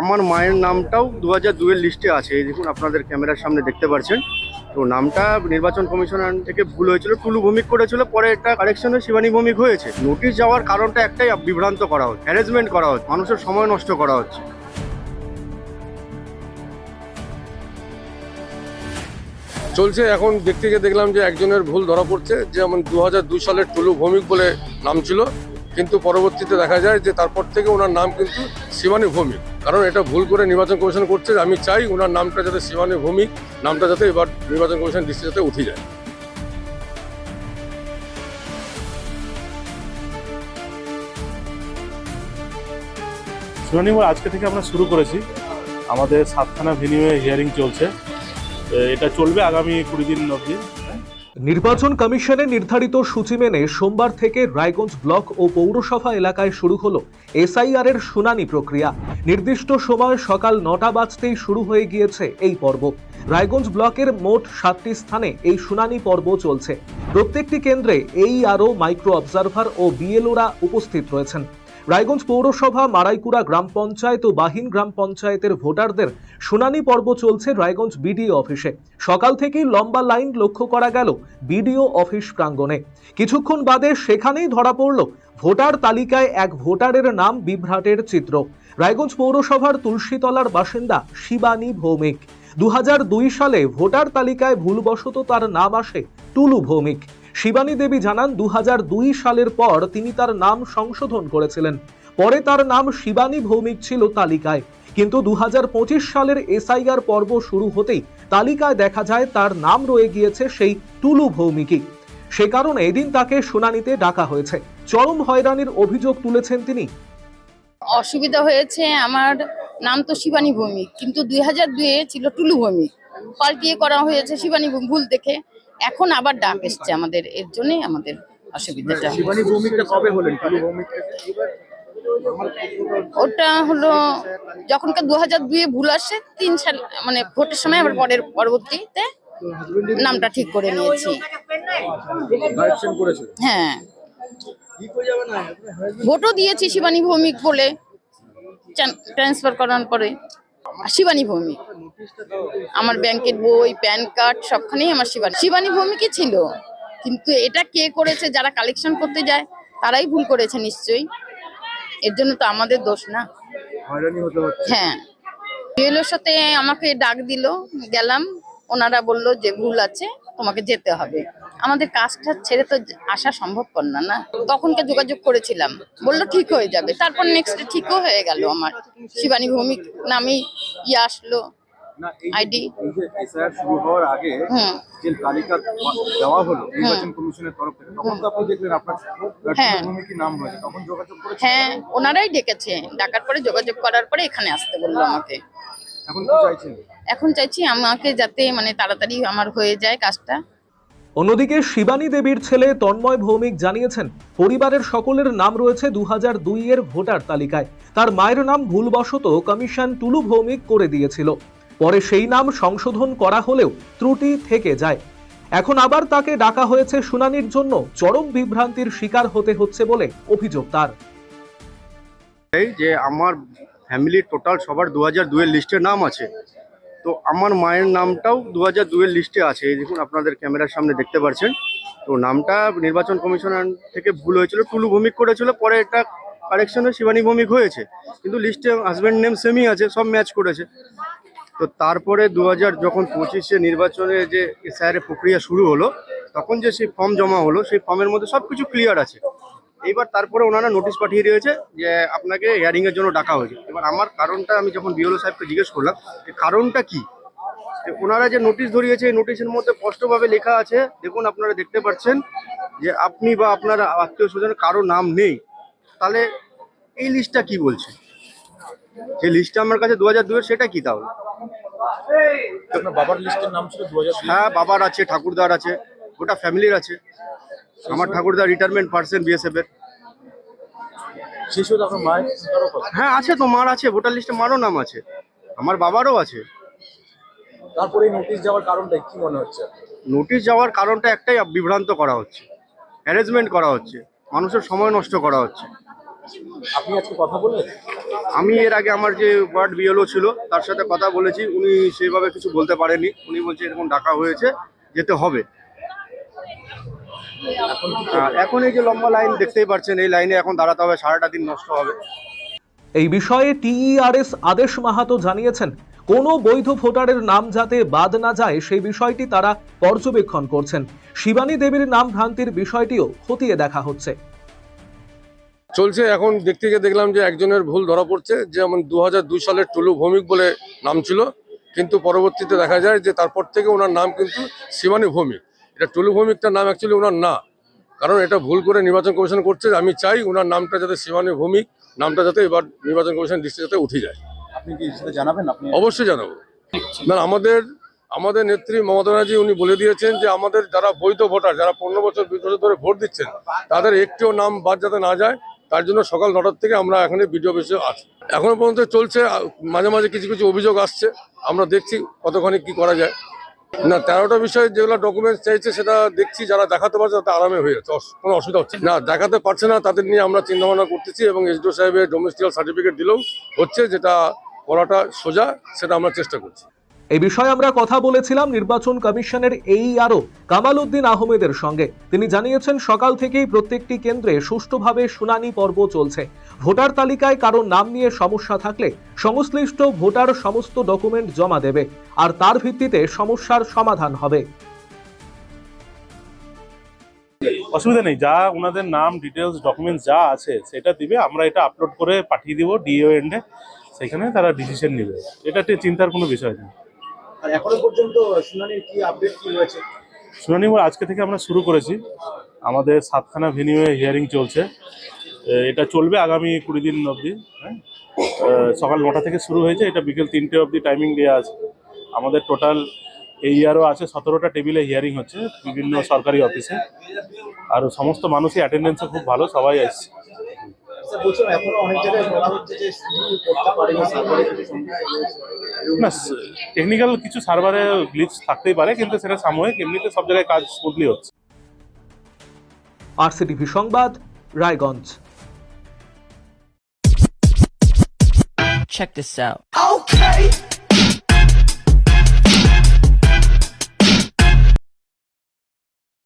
আমার মায়ের নামটাও দু হাজার দুয়ের লিস্টে আছে। এই দেখুন, আপনাদের ক্যামেরার সামনে দেখতে পাচ্ছেন। তো নামটা নির্বাচন কমিশনার থেকে ভুল হয়েছিল, টুলু ভৌমিক করেছিল, পরে এটা কারেকশন শিবানী ভৌমিক হয়েছে। নোটিশ যাওয়ার কারণটা একটাই, বিভ্রান্ত করা হচ্ছে হ্যারাসমেন্ট করা হচ্ছে, মানুষের সময় নষ্ট করা হচ্ছে। চলছে, এখন দেখতে গিয়ে দেখলাম যে একজনের ভুল ধরা পড়ছে যেমন দু হাজার দুই সালের টুলু ভৌমিক বলে নাম ছিল। কিন্তু পরবর্তীতে দেখা যায় যে তারপর থেকে ওনার নাম কিন্তু শিবানী ভৌমিক। কারণ এটা ভুল করে নির্বাচন কমিশন করছে। আমি চাই ওনার নামটা যাতে শিবানী ভৌমিক নামটা যাতে এবার নির্বাচন কমিশন দৃষ্টি যাতে উঠে যায়। শুনানি আজকে থেকে আমরা শুরু করেছি। আমাদের সাতখানা ভেনিউয়ে হিয়ারিং চলছে। এটা চলবে আগামী কুড়ি দিন অবধি। নির্বাচন কমিশনের নির্ধারিত সূচি মেনে সোমবার থেকে রায়গঞ্জ ব্লক ও পৌরসভা এলাকায় শুরু হলো এসআইআর এর শুনানি প্রক্রিয়া। নির্দিষ্ট সময় সকাল নটা বাজতেই শুরু হয়ে গিয়েছে এই পর্ব। রায়গঞ্জ ব্লকের মোট সাতটি স্থানে এই শুনানি পর্ব চলছে। প্রত্যেকটি কেন্দ্রে এই আরও মাইক্রো অবজারভার ও বিএলওরা উপস্থিত রয়েছেন। রায়গঞ্জ পৌরসভা, মারাইকুড়া গ্রাম পঞ্চায়েত ও বাহিন গ্রাম পঞ্চায়েতের ভোটারদের শুনানি পর্ব চলছে রায়গঞ্জ বিডিও অফিসে। সকাল থেকেই লম্বা লাইন লক্ষ্য করা গেল বিডিও অফিস প্রাঙ্গণে। কিছুক্ষণ বাদে সেখানেই ধরা পড়ল ভোটার তালিকায় এক ভোটারের নাম বিভ্রাটের চিত্র। রায়গঞ্জ পৌরসভার তুলসীতলার বাসিন্দা শিবানী ভৌমিক। দু হাজার দুই সালে ভোটার তালিকায় ভুলবশত তার নাম আসে টুলু ভৌমিক। শিবানী দেবী জানান দু হাজার দুই সালের পর তিনি তার নাম সংশোধন করেছিলেন। পরে তার নাম শিবানী ভৌমিক ছিল তালিকায়। কিন্তু দুহাজার পঁচিশ সালের এসআইআর পর্ব শুরু হতেই তালিকায় দেখা যায় তার নাম রয়ে গিয়েছে সেই টুলু ভৌমিকই। সে কারণে এদিন তাকে শুনানিতে ডাকা হয়েছে। চরম হয়রানির অভিযোগ তুলেছেন তিনি। অসুবিধা হয়েছে, আমার নাম তো শিবানী ভৌমিক, কিন্তু দুই হাজার দুয়ে ছিল টুলু ভৌমিক। পাল্টিয়ে করা হয়েছে শিবানী ভৌমিক, ভুল দেখে। এখন আবার ডাক এসছে আমাদের এর জন্যই আমাদের অসুবিধাটা ওটা হলো যখনকার দু হাজার দুয়ে ভুল আসে তিন সাল মানে ভোটের সময় আবার পরের পরবর্তীতে নামটা ঠিক করে নিয়েছি। হ্যাঁ। ভোটও দিয়েছি শিবানী ভৌমিক বলে ট্রান্সফার করার পরে। শিবানী ভৌমিক। আমার ব্যাংকের বই প্যান কার্ড সবখানেই আমার শিবানী। শিবানী ভৌমিকই ছিল। কিন্তু এটা কে করেছে যারা কালেকশন করতে যায় তারাই ভুল করেছে নিশ্চয়ই। এর জন্য তো আমাদের দোষ না। হ্যাঁ। বিএলওর সাথে আমাকে ডাক দিল গেলাম। ওনারা বলল যে ভুল আছে। তোমাকে যেতে হবে। আমাদের কাজটা ছেড়ে তো আসা সম্ভবপর না না? তখনকে যোগাযোগ করেছিলাম। বলল ঠিক হয়ে যাবে। তারপর নেক্সট ঠিকও হয়ে গেল আমার। শিবানী ভৌমিক নামে ইয়ে আসলো না এই যে- ID এই যে এসআইআর শুরু হওয়ার আগে যে তালিকা দেওয়া হলো নির্বাচন কমিশনের তরফ থেকে তখন তো আপনি দেখলেন আপনার হ্যাঁ। ভূমিকি নাম রয়েছে। তখন যোগাযোগ হ্যাঁ ওনারাই ডেকেছে। ডাকার পরে যোগাযোগ করার পরে এখানে আসতে বলল আমাকে। এখন কি চাইছেন? এখন চাইছি আমাকে যাতে মানে তাড়াতাড়ি আমার হয়ে যায় কাজটা। অন্যদিকে শিবানী দেবীর ছেলে তন্ময় ভৌমিক জানিয়েছেন পরিবারের সকলের নাম রয়েছে দু এর ভোটার তালিকায়। তার মায়ের নাম ভুলবশত কমিশন টুলু ভৌমিক করে দিয়েছিল। পরে সেই নাম সংশোধন করা হলেও ত্রুটি থেকে যায়। এখন আবার তাকে ডাকা হয়েছে শুনানির জন্য চরম বিভ্রান্তির শিকার হতে হচ্ছে বলে অভিযোগ তার। এই যে আমার ফ্যামিলির টোটাল সবার দু হাজার দুয়ের লিস্টে নাম আছে। তো আমার মায়ের নামটাও দু হাজার দুয়ের লিস্টে আছে। এই দেখুন, আপনাদের ক্যামেরার সামনে দেখতে পাচ্ছেন। তো নামটা নির্বাচন কমিশনার থেকে ভুল হয়েছিল, টুলু ভৌমিক করেছিল, পরে এটা কারেকশনে শিবানী ভৌমিক হয়েছে। কিন্তু লিস্টে হাজব্যান্ড নেম সেমই আছে, সব ম্যাচ করেছে। তো তারপরে দু হাজার যখন পঁচিশে নির্বাচনে যে এসআইআর প্রক্রিয়া শুরু হলো, তখন যে সেই ফর্ম জমা হলো, সেই ফর্মের মধ্যে সব কিছু ক্লিয়ার আছে। এইবার তারপরে ওনারা নোটিশ পাঠিয়ে দিয়েছে যে আপনাকে হিয়ারিং এর জন্য ডাকা হয়েছে। এবার আমার কারণটা আমি যখন বিওলো সাহেবকে জিজ্ঞেস করলাম যে কারণটা কি? ওনারা যে নোটিশ ধরিয়েছে এই নোটিশের মধ্যে স্পষ্টভাবে লেখা আছে দেখুন আপনারা দেখতে পাচ্ছেন যে আপনি বা আপনার আত্মীয় স্বজনের কারও নাম নেই। তাহলে এই লিস্টটা কি বলছে? যে লিস্টটা আমার কাছে দু হাজার দুয়ের সেটা কি তাহলে? বাবার লিস্টের নাম ছিল দু হাজার হ্যাঁ বাবার আছে ঠাকুরদার আছে গোটা ফ্যামিলির আছে। আমার ঠাকুরদা রিটায়ারমেন্ট পার্সেন্ট বিএসএফ এর। শিশু আপনার মায়ের হ্যাঁ আছে তো মার আছে ভোটার লিস্টে মারও নাম আছে। আমার বাবারও আছে। তারপরে নোটিশ যাওয়ার কারণটা কি মনে হচ্ছে? নোটিশ যাওয়ার কারণটা একটাই বিভ্রান্ত করা হচ্ছে। অ্যারেঞ্জমেন্ট করা হচ্ছে। মানুষের সময় নষ্ট করা হচ্ছে। আপনি আজকে কথা বললেন আমি এর আগে আমার যে ওয়ার্ড বিএলও ছিল তার সাথে কথা বলেছি। উনি সেইভাবে কিছু বলতে পারেনি উনি বলছে এরকম ডাকা হয়েছে যেতে হবে। আর এখন এই যে লম্বা লাইন দেখতেই পাচ্ছেন এই লাইনে এখন দাঁড়াতে হবে সারাটা দিন নষ্ট হবে। এই বিষয়ে টিইআরএস আদেশ মাহাতো জানিয়েছেন কোনো বৈধ ভোটারের নাম যাতে বাদ না যায় সেই বিষয়টি তারা পর্যবেক্ষণ করছেন। শিবানী দেবীর নাম ভ্রান্তির বিষয়টিও খতিয়ে দেখা হচ্ছে। চলছে এখন দেখতে গিয়ে দেখলাম যে একজনের ভুল ধরা পড়ছে যেমন দু দুই সালের টুলু ভৌমিক বলে নাম ছিল কিন্তু পরবর্তীতে দেখা যায় যে তারপর থেকে ওনার নাম কিন্তু শিবানী ভৌমিক। এটা টুলু ভৌমিকটার নাম অ্যাকচুয়ালি ওনার না। কারণ এটা ভুল করে নির্বাচন কমিশন করছে আমি চাই ওনার নামটা যাতে শিবানী ভৌমিক নামটা যাতে এবার নির্বাচন কমিশন দৃষ্টি যাতে উঠে যায়। আপনি কি সেটা জানাবেন আপনি? অবশ্যই জানাব। না আমাদের আমাদের নেত্রী মমতা ব্যানার্জি উনি বলে দিয়েছেন যে আমাদের যারা বৈধ ভোটার যারা পনেরো বছর বিশ বছর ধরে ভোট দিচ্ছেন তাদের একটিও নাম বাদ যাতে না যায় তার জন্য সকাল নটার থেকে আমরা এখানে বিডিও অফিসে আছি। এখনও পর্যন্ত চলছে মাঝে মাঝে কিছু কিছু অভিযোগ আসছে আমরা দেখছি কতখানি কি করা যায়। না, তেরোটা বিষয় যেগুলো ডকুমেন্টস চাইছে, সেটা দেখছি, যারা দেখাতে পারছে তাতে আরামে হয়ে যাচ্ছে কোনো অসুবিধা হচ্ছে না। না, দেখাতে পারছে না, তাদের নিয়ে আমরা চিন্তা ভাবনা করতেছি এবং এসডিও সাহেবের ডোমেস্টিক্যাল সার্টিফিকেট দিলেও হচ্ছে, যেটা করাটা সোজা, সেটা আমরা চেষ্টা করছি এই বিষয়ে আমরা কথা বলেছিলাম নির্বাচন কমিশনের এই আরও কামাল উদ্দিন আহমেদের সঙ্গে। তিনি জানিয়েছেন, সকাল থেকেই প্রত্যেকটি কেন্দ্রে সুষ্ঠুভাবে শুনানি পর্ব চলছে। ভোটার তালিকায় কারও নাম নিয়ে সমস্যা থাকলে সংশ্লিষ্ট ভোটার সমস্ত ডকুমেন্ট জমা দেবে, আর তার ভিত্তিতে সমস্যার সমাধান হবে। অসুবিধা নেই, যা ওনাদের নাম ডিটেলস ডকুমেন্টস যা আছে, সেটা দিবে, আমরা এটা আপলোড করে পাঠিয়ে দিব ডিও এন্ডে সেখানে তারা ডিসিশন নেবে। এটা চিন্তার কোনো বিষয় নেই। আর এখনও পর্যন্ত শুনানির কি আপডেট কি রয়েছে? শুনানি আজকে থেকে আমরা শুরু করেছি। আমাদের সাতখানা ভেনিউয়ে হিয়ারিং চলছে। এটা চলবে আগামী কুড়ি দিন অবধি হ্যাঁ? সকাল নটা থেকে শুরু হয়েছে। এটা বিকেল তিনটে অবধি টাইমিং দেওয়া আছে। আমাদের টোটাল এই ইয়ারও আছে, সতেরোটা টেবিলে হিয়ারিং হচ্ছে বিভিন্ন সরকারি অফিসে আর সমস্ত মানুষই অ্যাটেন্ডেন্সও খুব ভালো, সবাই আসছে। না টেকনিক্যাল কিছু সার্ভারে গ্লিচ থাকতেই পারে কিন্তু সেটা সাময়িক এমনিতে সব জায়গায় কাজ স্মুথলি হচ্ছে। আরসিটিভি সংবাদ Raiganj. Check this out. Okay,